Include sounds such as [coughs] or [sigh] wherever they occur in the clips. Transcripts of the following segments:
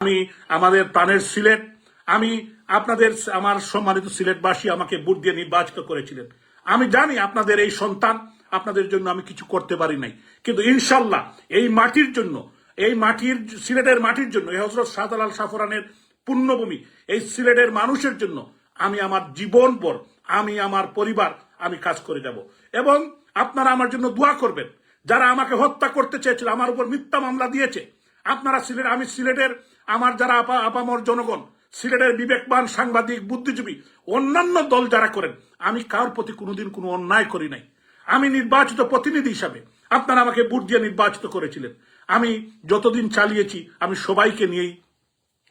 আমি আমাদের প্রাণের সিলেট, আমি আপনাদের, আমার সম্মানিত সিলেটবাসী আমাকে ভোট দিয়ে নির্বাচিত করেছিলেন। আমি জানি আপনাদের এই সন্তান, আপনাদের জন্য আমি কিছু করতে পারি নাই। কিন্তু ইনশাল্লাহ এই মাটির জন্য, এই মাটির, সিলেটের মাটির জন্য হজরত শাহজালাল সাফরানের পুণ্যভূমি এই সিলেটের মানুষের জন্য আমি আমার জীবন পর আমি আমার পরিবার, আমি কাজ করে যাব। এবং আপনারা আমার জন্য দোয়া করবেন। যারা আমাকে হত্যা করতে চেয়েছিল, আমার উপর মিথ্যা মামলা দিয়েছে, আপনারা সিলেট, আমি সিলেটের আমার যারা আপা, আপামর জনগণ, সিলেটের বিবেকবান সাংবাদিক, বুদ্ধিজীবী, অন্যান্য দল যারা করেন, আমি কার প্রতি কোনোদিন কোনো অন্যায় করি নাই। আমি নির্বাচিত প্রতিনিধি হিসাবে আপনারা আমাকে ভোট দিয়ে নির্বাচিত করেছিলেন। আমি যতদিন চালিয়েছি, আমি সবাইকে নিয়েই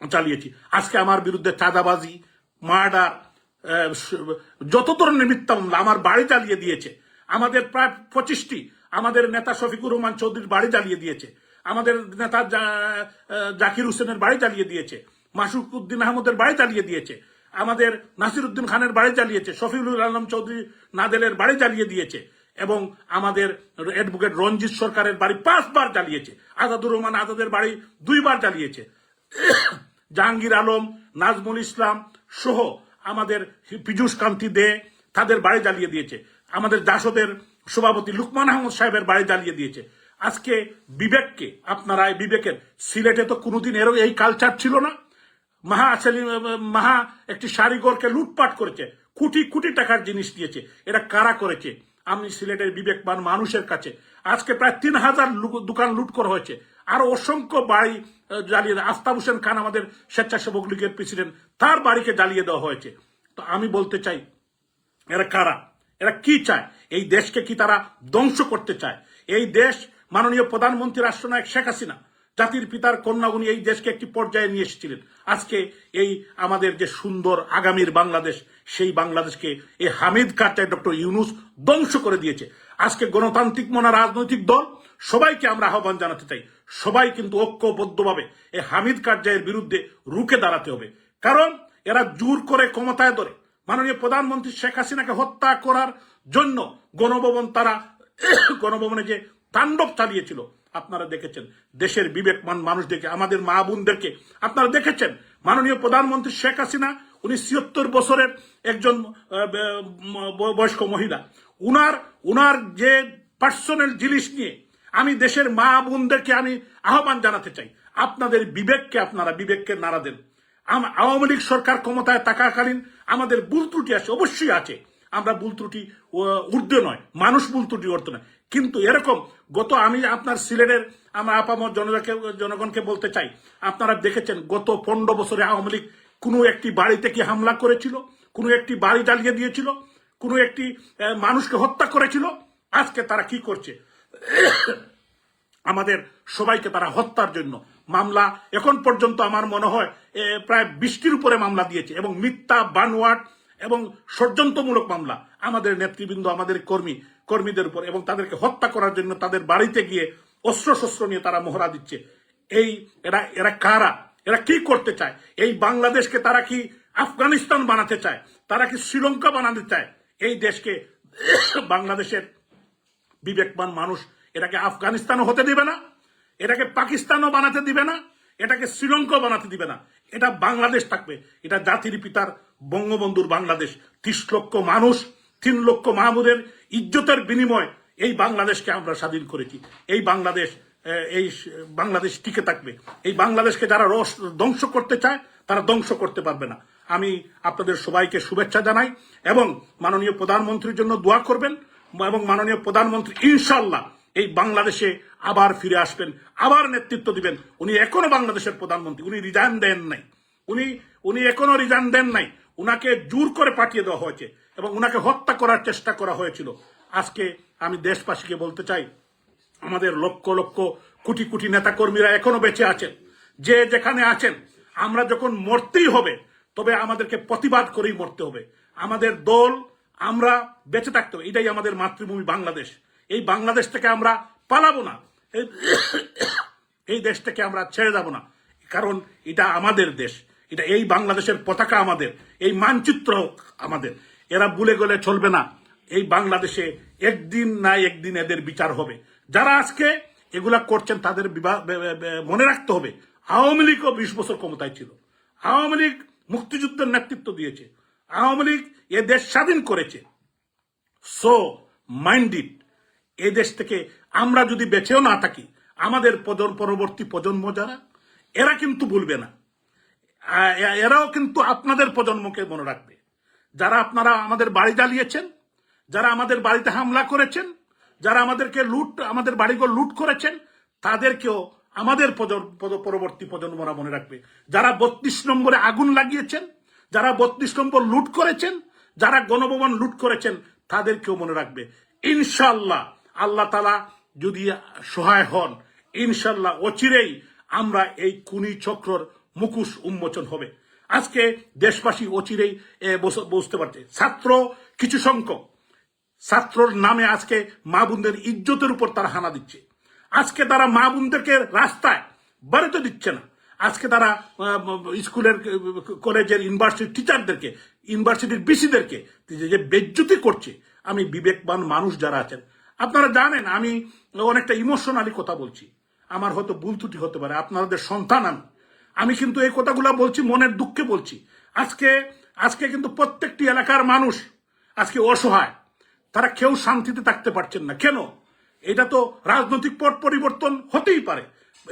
চালিয়েছি। আজকে আমার বিরুদ্ধে চাঁদাবাজি, মার্ডার যত ধরনের মিথ্যা মামলা আমার বাড়ি জ্বালিয়ে দিয়েছে, আমাদের প্রায় পঁচিশটি, আমাদের নেতা শফিকুর রহমান চৌধুরীর বাড়ি জ্বালিয়ে দিয়েছে আমাদের নেতা জাকির হোসেনের বাড়ি জ্বালিয়ে দিয়েছে মাসুক উদ্দিন আহমদের বাড়ি জ্বালিয়ে দিয়েছে, আমাদের নাসির উদ্দিন খানের বাড়ি জ্বালিয়েছে শফিউল আলম চৌধুরী নাদেলের বাড়ি জ্বালিয়ে দিয়েছে এবং আমাদের অ্যাডভোকেট রঞ্জিত সরকারের বাড়ি পাঁচবার জ্বালিয়েছে আজাদুর রহমান আজাদের বাড়ি দুইবার জ্বালিয়েছে [coughs] জাহাঙ্গীর আলম, নাজমুল ইসলাম সহ আমাদের পীযুষ কান্তি দে তাদের বাড়ি জ্বালিয়ে দিয়েছে, আমাদের জাসদের সভাপতি লুকমান আহমদ সাহেবের বাড়ি জ্বালিয়ে দিয়েছে আজকে বিবেককে, আপনারা এই বিবেকের, সিলেটে তো কোনোদিন এরও এই কালচার ছিল না। মাহা সেলিম, মাহা একটি শাড়িগরকে লুটপাট করেছে, কোটি কোটি টাকার জিনিস দিয়েছে এটা কারা করেছে? আমি সিলেটের বিবেকবান মানুষের কাছে। আজকে প্রায় তিন হাজার দোকান লুট করা হয়েছে। আরও অসংখ্য বাড়ি জ্বালিয়ে দেয় আফতাব হোসেন খান আমাদের স্বেচ্ছাসেবক লীগের প্রেসিডেন্ট তার বাড়িকে জ্বালিয়ে দেওয়া হয়েছে। তো আমি বলতে চাই, এরা কারা? এরা কি চায়? এই দেশকে কি তারা ধ্বংস করতে চায়? এই দেশ মাননীয় প্রধানমন্ত্রী রাষ্ট্রনায়ক শেখ হাসিনা, জাতির পিতার কন্যা উনি এই দেশকে একটি পর্যায়ে নিয়ে এসেছিলেন। আজকে এই আমাদের যে সুন্দর আগামীর বাংলাদেশ, সেই বাংলাদেশকে এই হামিদ কারচায় ডক্টর ইউনুস ধ্বংস করে দিয়েছে। আজকে গণতান্ত্রিক মনা রাজনৈতিক দল, সবাইকে আমরা আহ্বান জানাতে চাই। সবাই কিন্তু ঐক্যবদ্ধভাবে এই হামিদ কারজাইয়ের বিরুদ্ধে রুখে দাঁড়াতে হবে। কারণ এরা জোর করে ক্ষমতায় ধরে। মাননীয় প্রধানমন্ত্রী শেখ হাসিনাকে হত্যা করার জন্য গণভবন তারা, [coughs] গণভবনে যে তাণ্ডব চালিয়েছিল। আপনারা দেখেছেন, দেশের বিবেকমান মানুষদেরকে আমাদের মা বোনদেরকে আপনারা দেখেছেন? মাননীয় প্রধানমন্ত্রী শেখ হাসিনা, উনি ছিয়ত্তর বছরের একজন বয়স্ক মহিলা। উনার উনার যে পার্সোনাল জিনিস নিয়ে আমি দেশের মা বোনদেরকে আমি আহ্বান জানাতে চাই। আপনাদের বিবেককে আপনারা, বিবেককে নাড়া দেন। আওয়ামী লীগ সরকার ক্ষমতায় থাকাকালীন আমাদের ভুল ত্রুটি আছে, অবশ্যই আছে। আমরা ভুল ত্রুটি ঊর্ধ্বে নয়। মানুষ ভুল ত্রুটি ঊর্ধ্বে নয় কিন্তু এরকম, গত আমি আপনার সিলেটের আমার আপামর জনতাকে জনগণকে বলতে চাই, আপনারা দেখেছেন, গত পনেরো বছরে আওয়ামী লীগ কোনো একটি বাড়িতে কি হামলা করেছিল? কোনো একটি বাড়ি জ্বালিয়ে দিয়েছিল? কোনো একটি মানুষকে হত্যা করেছিল? আজকে তারা কি করছে? আমাদের সবাইকে তারা হত্যার জন্য মামলা, এখন পর্যন্ত আমার মনে হয় প্রায় বৃষ্টির উপরে মামলা দিয়েছে এবং মিথ্যা, বানোয়াট এবং ষড়যন্ত্রমূলক মামলা। আমাদের নেতৃবৃন্দ, আমাদের কর্মী কর্মীদের উপর এবং তাদেরকে হত্যা করার জন্য তাদের বাড়িতে গিয়ে অস্ত্র শস্ত্র নিয়ে তারা মহড়া দিচ্ছে। এই, এরা এরা কারা? এরা কি করতে চায়? এই বাংলাদেশকে তারা কি আফগানিস্তান বানাতে চায়? তারা কি শ্রীলঙ্কা বানাতে চায়? এই দেশকে বাংলাদেশের বিবেকবান মানুষ এটাকে আফগানিস্তানও হতে দিবে না, এটাকে পাকিস্তানও বানাতে দিবে না, এটাকে শ্রীলঙ্কাও বানাতে দিবে না। এটা বাংলাদেশ থাকবে। এটা জাতির পিতার বঙ্গবন্ধুর বাংলাদেশ। ত্রিশ লক্ষ মানুষ তিন লক্ষ মাহমুদের ইজ্জতের বিনিময় এই বাংলাদেশকে আমরা স্বাধীন করেছি। এই বাংলাদেশ এই বাংলাদেশ টিকে থাকবে। এই বাংলাদেশকে যারা রস, ধ্বংস করতে চায়, তারা ধ্বংস করতে পারবে না। আমি আপনাদের সবাইকে শুভেচ্ছা জানাই এবং মাননীয় প্রধানমন্ত্রীর জন্য দোয়া করবেন এবং মাননীয় প্রধানমন্ত্রী ইনশাল্লাহ এই বাংলাদেশে আবার ফিরে আসবেন, আবার নেতৃত্ব দিবেন। উনি এখনও বাংলাদেশের প্রধানমন্ত্রী, উনি রিজাইন দেন নাই। উনি উনি এখনও রিজাইন দেন নাই। উনাকে জোর করে পাঠিয়ে দেওয়া হয়েছে। এবং উনাকে হত্যা করার চেষ্টা করা হয়েছিল। আজকে আমি দেশবাসীকে বলতে চাই, আমাদের লক্ষ লক্ষ কোটি কোটি নেতাকর্মীরা এখনও বেঁচে আছেন। যে যেখানে আছেন, আমরা যখন মরতেই হবে, তবে আমাদেরকে প্রতিবাদ করেই মরতে হবে। আমাদের দল, আমরা বেঁচে থাকতে হবে। এটাই আমাদের মাতৃভূমি বাংলাদেশ। এই বাংলাদেশ থেকে আমরা পালাবো না। এই [coughs] দেশ থেকে আমরা ছেড়ে যাব না। কারণ এটা আমাদের দেশ। এটা এই বাংলাদেশের পতাকা আমাদের। এই মানচিত্র আমাদের। এরা ভুলে গেলে চলবে না। এই বাংলাদেশে একদিন না একদিন এদের বিচার হবে। যারা আজকে এগুলা করছেন, তাদের মনে রাখতে হবে, আওয়ামী লীগও বিশ বছর ক্ষমতায় ছিল। আওয়ামী লীগ মুক্তিযুদ্ধের নেতৃত্ব দিয়েছে। আওয়ামী লীগ এ দেশ স্বাধীন করেছে। সো মাইন্ডেড এই দেশ থেকে আমরা যদি বেঁচেও না থাকি, আমাদের পরবর্তী প্রজন্ম যারা, এরা কিন্তু ভুলবে না। এরাও কিন্তু আপনাদের প্রজন্মকে মনে রাখবে। যারা আপনারা আমাদের বাড়ি জ্বালিয়েছেন, যারা আমাদের বাড়িতে হামলা করেছেন, যারা আমাদেরকে লুট, আমাদের বাড়িঘর লুট করেছেন, তাদেরকেও আমাদের পরবর্তী প্রজন্মরা মনে রাখবে। যারা বত্রিশ নম্বরে আগুন লাগিয়েছেন, যারা বত্রিশ নম্বর লুট করেছেন, যারা গণভবন লুট করেছেন, তাদেরকেও মনে রাখবে। ইনশাল্লাহ আল্লাহ তালা যদি সহায় হন ইনশাল্লাহ অচিরেই আমরা এই কুনি চক্রর মুখোশ উন্মোচন হবে। আজকে দেশবাসী অচিরেই বুঝতে পারছে। ছাত্র, কিছু সংখ্যক। ছাত্রর নামে আজকে মা বোনদের ইজ্জতের উপর তারা হানা দিচ্ছে। আজকে তারা মা বোনদেরকে রাস্তায় বেরোতে দিচ্ছে না। আজকে তারা স্কুলের কলেজের ইউনিভার্সিটির টিচারদেরকে, ইউনিভার্সিটির বিসিদেরকে যে বেজ্জতি করছে। আমি বিবেকবান মানুষ যারা আছেন, আপনারা জানেন, আমি অনেকটা ইমোশনালি কথা বলছি। আমার হয়তো ভুল ত্রুটি হতে পারে, আপনাদের সন্তান আমি। আমি কিন্তু এই কথাগুলো বলছি, মনের দুঃখে বলছি। আজকে আজকে কিন্তু প্রত্যেকটি এলাকার মানুষ আজকে অসহায়। তারা কেউ শান্তিতে থাকতে পারছেন না। কেন? এটা তো রাজনৈতিক পট পরিবর্তন হতেই পারে।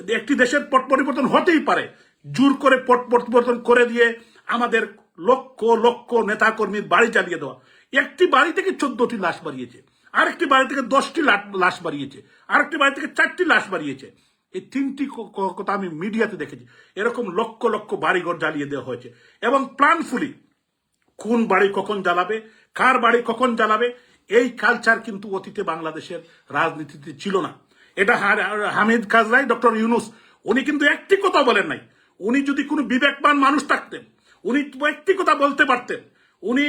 একটি দেশের পট পরিবর্তন হতেই পারে। জোর করে পট পরিবর্তন করে দিয়ে আমাদের লক্ষ লক্ষ নেতাকর্মীর বাড়ি জ্বালিয়ে দেওয়া। একটি বাড়ি থেকে চোদ্দটি লাশ বাড়িয়েছে। আরেকটি বাড়ি থেকে দশটি লাশ বাড়িয়েছে। আরেকটি বাড়ি থেকে চারটি লাশ বাড়িয়েছে। এই তিনটি কথা আমি মিডিয়াতে দেখেছি। এরকম লক্ষ লক্ষ বাড়িঘর জ্বালিয়ে দেওয়া হয়েছে। এবং প্ল্যানফুলি কোন বাড়ি কখন জ্বালাবে, কার বাড়ি কখন জ্বালাবে, এই কালচার কিন্তু অতীতে বাংলাদেশের রাজনীতিতে ছিল না। এটা হামিদ কাজরাই ডক্টর ইউনুস, উনি কিন্তু একটি কথা বলেন নাই। উনি যদি কোনো বিবেকবান মানুষ থাকতেন, উনি একটি কথা বলতে পারতেন, উনি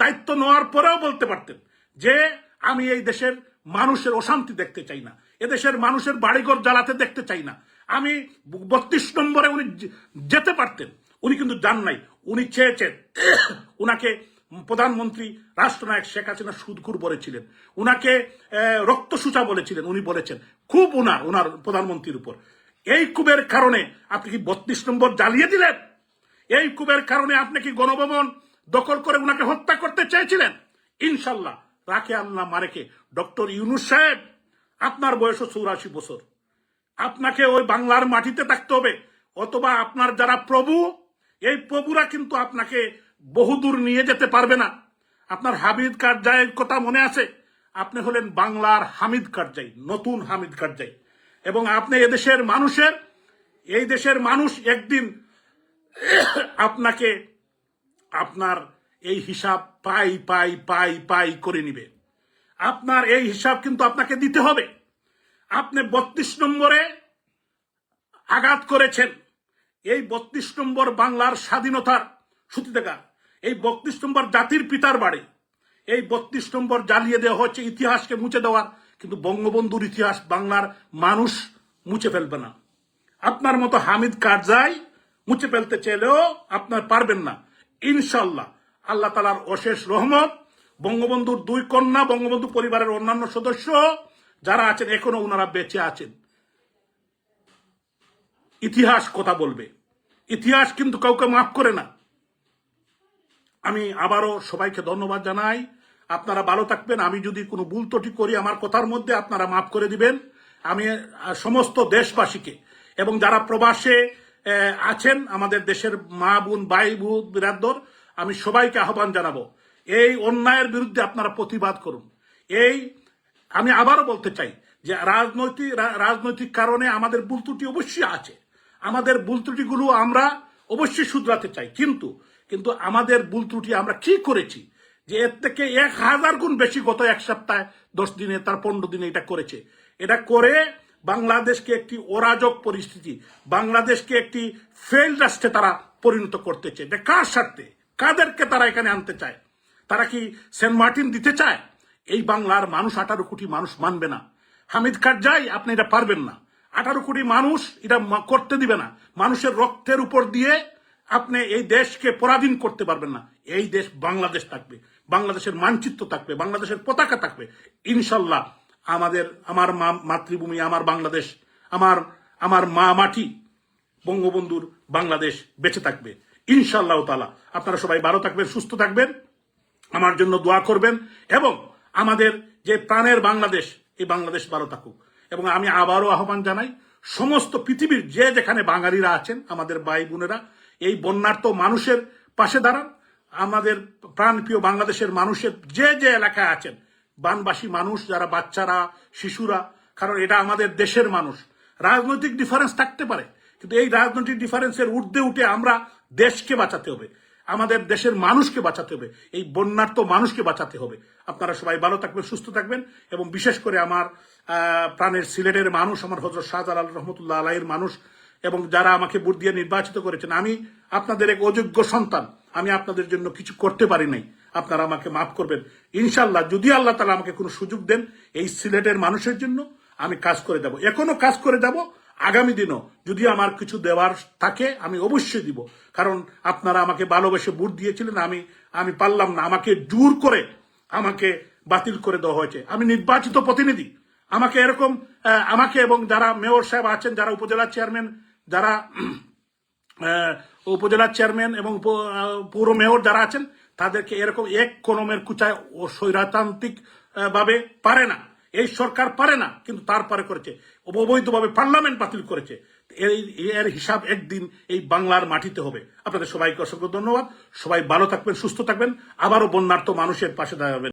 দায়িত্ব নেওয়ার পরেও বলতে পারতেন যে, আমি এই দেশের মানুষের অশান্তি দেখতে চাই না। এদেশের মানুষের বাড়িঘর জ্বালাতে দেখতে চাই না। আমি বত্রিশ নম্বরে উনি যেতে পারতেন, উনি কিন্তু যান নাই। উনি চেয়েছেন উনাকে প্রধানমন্ত্রী রাষ্ট্রনায়ক শেখ হাসিনা সুদকুর বলেছিলেন। উনাকে রক্তসূচা বলেছিলেন, উনি বলেছেন। খুব উনার উনার প্রধানমন্ত্রীর উপর। এই কুবের কারণে আপনি কি বত্রিশ নম্বর জ্বালিয়ে দিলেন? এই কুবের কারণে আপনি কি গণভবন দখল করে উনাকে হত্যা করতে চেয়েছিলেন? ইনশাল্লাহ রাখে আল্লাহ মারেকে। ডক্টর ইউনুস সাহেব আপনার বয়স চৌরাশি বছর। আপনাকে ওই বাংলার মাটিতে থাকতে হবে। অথবা আপনার যারা প্রভু, এই প্রভুরা কিন্তু আপনাকে বহুদূর নিয়ে যেতে পারবে না। আপনার হামিদ কারজাইয়ের কথা মনে আছে? আপনি হলেন বাংলার হামিদ কারজাই, নতুন হামিদ কারজাই। এবং আপনি এদেশের মানুষের, এই দেশের মানুষ একদিন আপনাকে আপনার এই হিসাব পাই পাই পাই পাই করে নিবে। আপনার এই হিসাব কিন্তু আপনাকে দিতে হবে। আপনি বত্রিশ নম্বরে আঘাত করেছেন। এই বত্রিশ নম্বর বাংলার স্বাধীনতার সুতিদেগা এই বত্রিশ নম্বর জাতির পিতার বাড়ি। এই বত্রিশ নম্বর জ্বালিয়ে দেওয়া হচ্ছে ইতিহাসকে মুছে দেওয়ার, কিন্তু বঙ্গবন্ধুর ইতিহাস বাংলার মানুষ মুছে ফেলবে না। আপনার মতো হামিদ কারজাই মুছে ফেলতে চাইলেও আপনার পারবেন না। ইনশাল্লাহ, আল্লাহ তালার অশেষ রহমত। বঙ্গবন্ধুর দুই কন্যা, বঙ্গবন্ধু পরিবারের অন্যান্য সদস্য, যারা আছেন, এখনও ওনারা বেঁচে আছেন। ইতিহাস কথা বলবে। ইতিহাস কিন্তু কাউকে মাফ করে না। আমি আবারও সবাইকে ধন্যবাদ জানাই। আপনারা ভালো থাকবেন। আমি যদি কোনো ভুল করি, আমার কথার মধ্যে আপনারা মাফ করে দিবেন। আমি সমস্ত দেশবাসীকে এবং যারা প্রবাসে আছেন, আমাদের দেশের মা বোন, ভাই বোন বিরাদর আমি সবাইকে আহ্বান জানাব। এই অন্যায়ের বিরুদ্ধে আপনারা প্রতিবাদ করুন। এই, আমি আবারও বলতে চাই যে রাজনৈতিক রাজনৈতিক কারণে আমাদের ভুল ত্রুটি অবশ্যই আছে। আমাদের ভুল ত্রুটিগুলো আমরা অবশ্যই শুধরাতে চাই। কিন্তু কিন্তু আমাদের ভুল ত্রুটি আমরা কি করেছি? যে এর থেকে এক হাজার গুণ বেশি গত এক সপ্তাহে, দশ দিনে, তার পনেরো দিনে এটা করেছে। এটা করে বাংলাদেশকে একটি অরাজক পরিস্থিতি, বাংলাদেশকে একটি ফেল রাষ্ট্রে তারা পরিণত করতে চায়। এটা কার স্বার্থে? কাদেরকে তারা এখানে আনতে চায়? তারা কি সেন্ট মার্টিন দিতে চায়? এই বাংলার মানুষ আঠারো কোটি মানুষ মানবে না। হামিদ কারজাই আপনি এটা পারবেন না। আঠারো কোটি মানুষ এটা করতে দিবে না। মানুষের রক্তের উপর দিয়ে আপনি এই দেশকে পরাধীন করতে পারবেন না। এই দেশ বাংলাদেশ থাকবে। বাংলাদেশের মানচিত্র থাকবে। বাংলাদেশের পতাকা থাকবে। ইনশাল্লাহ আমাদের, আমার মা, মাতৃভূমি, আমার বাংলাদেশ, আমার আমার মা মাটি, বঙ্গবন্ধুর বাংলাদেশ বেঁচে থাকবে। ইনশাল্লাহ তালা আপনারা সবাই ভালো থাকবেন, সুস্থ থাকবেন। আমার জন্য দোয়া করবেন এবং আমাদের যে প্রাণের বাংলাদেশ, এই বাংলাদেশ ভালো থাকুক। এবং আমি আবারও আহ্বান জানাই, সমস্ত পৃথিবীর যে যেখানে বাঙালিরা আছেন, আমাদের ভাই বোনেরা, এই বন্যার্থ মানুষের পাশে দাঁড়ান। আমাদের প্রাণপ্রিয় বাংলাদেশের মানুষের যে যে এলাকায় আছেন, বানবাসী মানুষ, যারা বাচ্চারা, শিশুরা, কারণ এটা আমাদের দেশের মানুষ। রাজনৈতিক ডিফারেন্স থাকতে পারে, কিন্তু এই রাজনৈতিক ডিফারেন্সের ঊর্ধ্বে উঠে আমরা দেশকে বাঁচাতে হবে। আমাদের দেশের মানুষকে বাঁচাতে হবে, এই বন্যার্থ মানুষকে বাঁচাতে হবে। আপনারা সবাই ভালো থাকবেন, সুস্থ থাকবেন এবং বিশেষ করে আমার প্রাণের সিলেটের মানুষ, আমার হজরত শাহজালাল রহমতুল্লাহ আলাইয়ের মানুষ এবং যারা আমাকে ভোট দিয়ে নির্বাচিত করেছেন, আমি আপনাদের এক অযোগ্য সন্তান। আমি আপনাদের জন্য কিছু করতে পারি নাই। আপনারা আমাকে মাফ করবেন। ইনশাল্লাহ যদি আল্লাহ তালা আমাকে কোনো সুযোগ দেন এই সিলেটের মানুষের জন্য, আমি কাজ করে যাব। এখনও কাজ করে যাব আগামী দিনও যদি আমার কিছু দেওয়ার থাকে আমি অবশ্যই দিব। কারণ আপনারা আমাকে ভালোবেসে ভোট দিয়েছিলেন আমি আমি পারলাম না। আমাকে জোর করে আমাকে বাতিল করে দেওয়া হয়েছে। আমি নির্বাচিত প্রতিনিধি। আমাকে এরকম আমাকে এবং যারা মেয়র সাহেব আছেন যারা উপজেলা চেয়ারম্যান যারা [clears throat] আহ, উপজেলার চেয়ারম্যান এবং পৌর মেয়র যারা আছেন তাদেরকে এরকম এক কলমের কুচায় স্বৈরাতান্ত্রিক ভাবে পারে না। এই সরকার পারে না, কিন্তু তারপরে করেছে। অবৈধভাবে পার্লামেন্ট বাতিল করেছে। এই, এর হিসাব একদিন এই বাংলার মাটিতে হবে। আপনাদের সবাইকে অসংখ্য ধন্যবাদ। সবাই ভালো থাকবেন, সুস্থ থাকবেন। আবারও বন্যার্থ মানুষের পাশে দাঁড়াবেন।